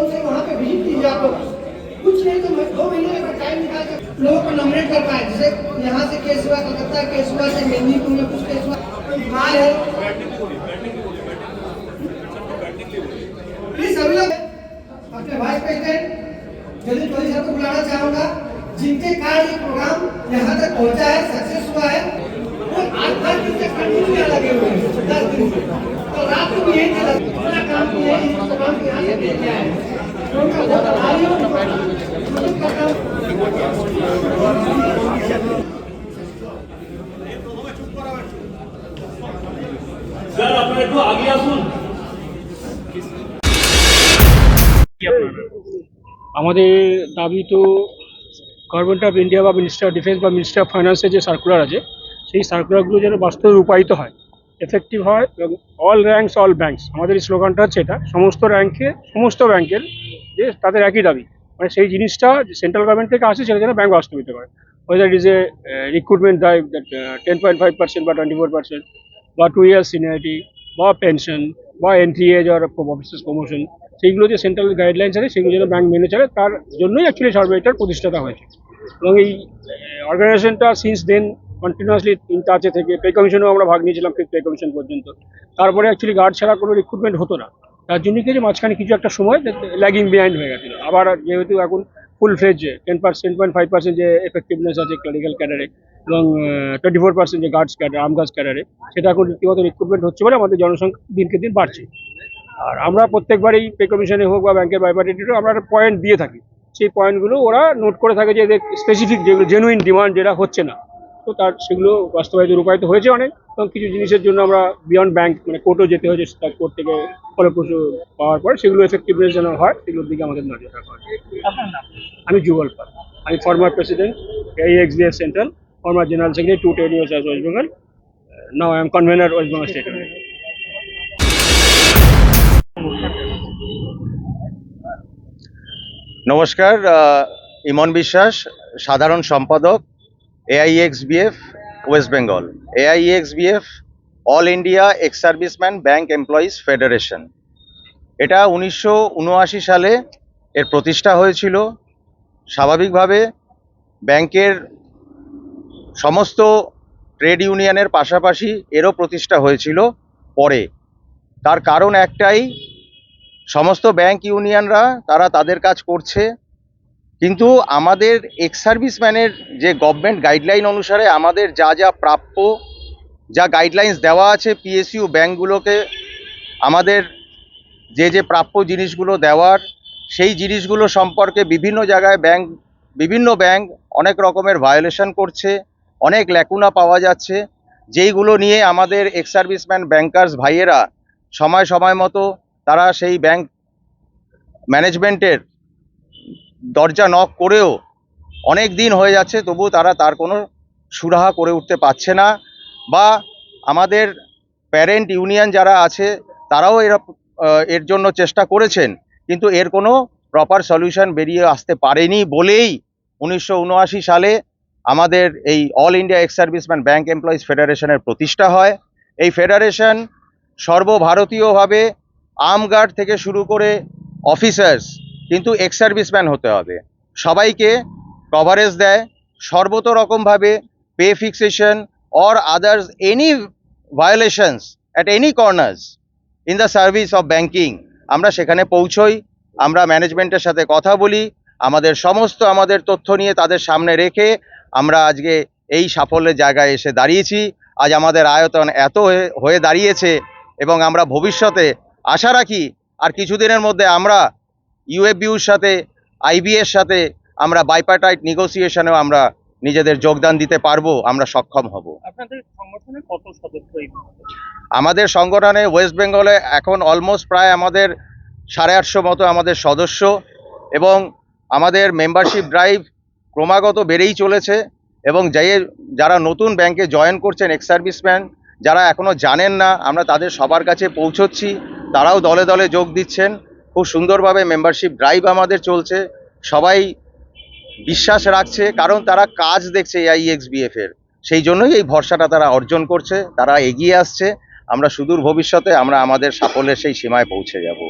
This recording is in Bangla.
सोचने के कौन से वहाँ पे विज़िट कीजिए आप लोग। कुछ नहीं तो मैं दो महीने का टाइम निकाल कर लोगों को नॉमिनेट कर पाए जैसे यहाँ से केस हुआ कलकत्ता केस हुआ से मेदिनीपुर में कुछ केस हुआ बीमार है? प्लीज़ सभी लोग अपने वाइस प्रेसिडेंट जल्दी चौधरी साहब को बुलाना चाहूँगा। जिनके कारण ये प्रोग्राम यहाँ तक पहुँचा है सक्सेस हुआ है, वो दिन से कंटिन्यू लगे हुए हैं। दस दिन से। तो रात को भी यही चला আমাদের দাবি তো গভর্নমেন্ট অফ ইন্ডিয়া বা মিনিস্টার ডিফেন্স বা মিনিস্টার অফ ফাইন্যান্সের যে সার্কুলার আছে, সেই সার্কুলারগুলো যেন বাস্তবে রূপায়িত হয়। এফেক্টিভ হয় এবং অল র্যাঙ্কস অল ব্যাঙ্কস আমাদের এই স্লোগানটা হচ্ছে এটা। সমস্ত র্যাঙ্কে সমস্ত ব্যাংকের যে তাদের একই দাবি। মানে সেই জিনিসটা সেন্ট্রাল গভর্নমেন্ট থেকে আসে সেটা যেন ব্যাঙ্ক বাস্তবিত করে। Whether is a recruitment drive ten point five percent বা টোয়েন্টি ফোর পার্সেন্ট বা টু ইয়ার্স সিনিয়রিটি বা পেনশন বা এন্ট্রি এজ আর অফিসার্স প্রমোশন সেইগুলো যে সেন্ট্রাল গাইডলাইন্স আছে, সেগুলো যেন ব্যাংক মেনে চলে, তার জন্যই অ্যাকচুয়ালি সার্ভেটার প্রতিষ্ঠাতা হয়েছে। এবং এই অর্গানাইজেশনটা সিন্স দেন কন্টিনিউয়াসলি তিন টাচে থেকে পে কমিশনেও আমরা ভাগ নিয়েছিলাম পে কমিশন পর্যন্ত। তারপরে অ্যাকচুয়ালি গার্ড ছাড়া কোনো রিক্রুটমেন্ট হতো না। তার জন্য কি যে মাঝখানে কিছু একটা সময় ল্যাগিং বিহাইন্ড হয়ে গেছিল। আবার যেহেতু এখন full fledge ten percent point five percent যে এফেক্টিভনেস আছে ক্লিনিক্যাল ক্যাডারে এবং টোয়েন্টি ফোর পার্সেন্ট যে গার্ডস ক্যাডার আর্ম গার্ডস ক্যাডারে সেটা এখন রীতিমতো রিক্রুটমেন্ট হচ্ছে বলে আমাদের জনসংখ্যা দিনকে দিন বাড়ছে। আর আমরা প্রত্যেকবারই পে কমিশনে হোক বা ব্যাংকের বাইপার্টিটিরও আমরা একটা পয়েন্ট দিয়ে থাকি। সেই পয়েন্টগুলো ওরা নোট করে থাকে যে এদের স্পেসিফিক যেগুলো জেনুইন ডিমান্ড যেটা হচ্ছে না। তো তার সেগুলো বাস্তবায়িত রূপায়িত হয়েছে অনেক এবং কিছু জিনিসের জন্য আমরা বিয়ন্ড ব্যাংক মানে কোর্টও যেতে হয়েছে তার কোর্ট থেকে ফলপ্রসূ পাওয়ার পর সেগুলো এফেক্টিভনেস যেন হয় সেগুলোর দিকে আমাদের নজর রাখা হয় আমি যুগল পাল। আমি ফর্মার প্রেসিডেন্ট এই ex B F central former general secretary two ten years as West Bengal now I am convener West Bengal state নমস্কার ইমন বিশ্বাস সাধারণ সম্পাদক A I X B F West Bengal A I X B F all India ex serviceman bank employees federation এটা উনিশশো উনআশি সালে এর প্রতিষ্ঠা হয়েছিল। স্বাভাবিকভাবে ব্যাংকের সমস্ত ট্রেড ইউনিয়নের পাশাপাশি এরও প্রতিষ্ঠা হয়েছিল পরে। তার কারণ একটাই, সমস্ত ব্যাংক ইউনিয়নরা তারা তাদের কাজ করছে। কিন্তু আমাদের এক্স সার্ভিসম্যানের যে গভর্নমেন্ট গাইডলাইন অনুসারে আমাদের যা যা প্রাপ্য, যা গাইডলাইন্স দেওয়া আছে পিএসইউ ব্যাংকগুলোকে আমাদের যে যে প্রাপ্য জিনিসগুলো দেওয়ার, সেই জিনিসগুলো সম্পর্কে বিভিন্ন জায়গায় ব্যাংক বিভিন্ন ব্যাংক অনেক রকমের ভায়োলেশন করছে, অনেক ল্যাকুনা পাওয়া যাচ্ছে। যেইগুলো নিয়ে আমাদের এক্স সার্ভিসম্যান ব্যাংকার্স ভাইয়েরা সময় সময় মতো তারা সেই ব্যাংক ম্যানেজমেন্টের দরজা নক করেও অনেক দিন হয়ে যাচ্ছে তবু তারা তার কোনো সুরাহা করে উঠতে পারছে না বা আমাদের প্যারেন্ট ইউনিয়ন যারা আছে, তারাও এর এর জন্য চেষ্টা করেছেন, কিন্তু এর কোনো প্রপার সলিউশন বেরিয়ে আসতে পারেনি বলেই উনিশশো উনআশি সালে আমাদের এই all India ex serviceman bank employees ফেডারেশনের প্রতিষ্ঠা হয়। এই ফেডারেশন সর্বভারতীয়ভাবে আমগার্ড থেকে শুরু করে অফিসার্স কিন্তু এক্স সার্ভিসম্যান হতে হবে। সবাইকে কভারেজ দেয় সর্বত রকমভাবে pay fixation or others any violations at any corners in the service of banking আমরা সেখানে পৌঁছই, আমরা ম্যানেজমেন্টের সাথে কথা বলি, আমাদের সমস্ত আমাদের তথ্য নিয়ে তাদের সামনে রেখে আমরা আজকে এই সাফল্যের জায়গায় এসে দাঁড়িয়েছি। আজ আমাদের আয়তন এত হয়ে দাঁড়িয়েছে এবং আমরা ভবিষ্যতে আশা রাখি আর কিছুদিনের মধ্যে আমরা ইউএফবিউর সাথে আইবিএর সাথে আমরা বাইপাটাইট নেগোসিয়েশনেও আমরা নিজেদের যোগদান দিতে পারব আমরা সক্ষম হব। আপনাদের সংগঠনে কত সদস্য এই আমাদের সংগঠনে ওয়েস্ট বেঙ্গলে এখন অলমোস্ট প্রায় আমাদের সাড়ে আটশো মতো আমাদের সদস্য এবং আমাদের মেম্বারশিপ ড্রাইভ ক্রমাগত বেড়েই চলেছে এবং যে যারা নতুন ব্যাংকে জয়েন করছেন এক্স সার্ভিসম্যান যারা এখনও জানেন না আমরা তাদের সবার কাছে পৌঁছচ্ছি তারাও দলে দলে যোগ দিচ্ছেন। খুব সুন্দরভাবে মেম্বারশিপ ড্রাইভ আমাদের চলছে। সবাই বিশ্বাস রাখছে, কারণ তারা কাজ দেখছে এআইএক্সবিএফ এর। সেই জন্যই এই ভরসাটা তারা অর্জন করছে, তারা এগিয়ে আসছে। আমরা সুদূর ভবিষ্যতে আমরা আমাদের সাফল্যের সেই সীমায় পৌঁছে যাব।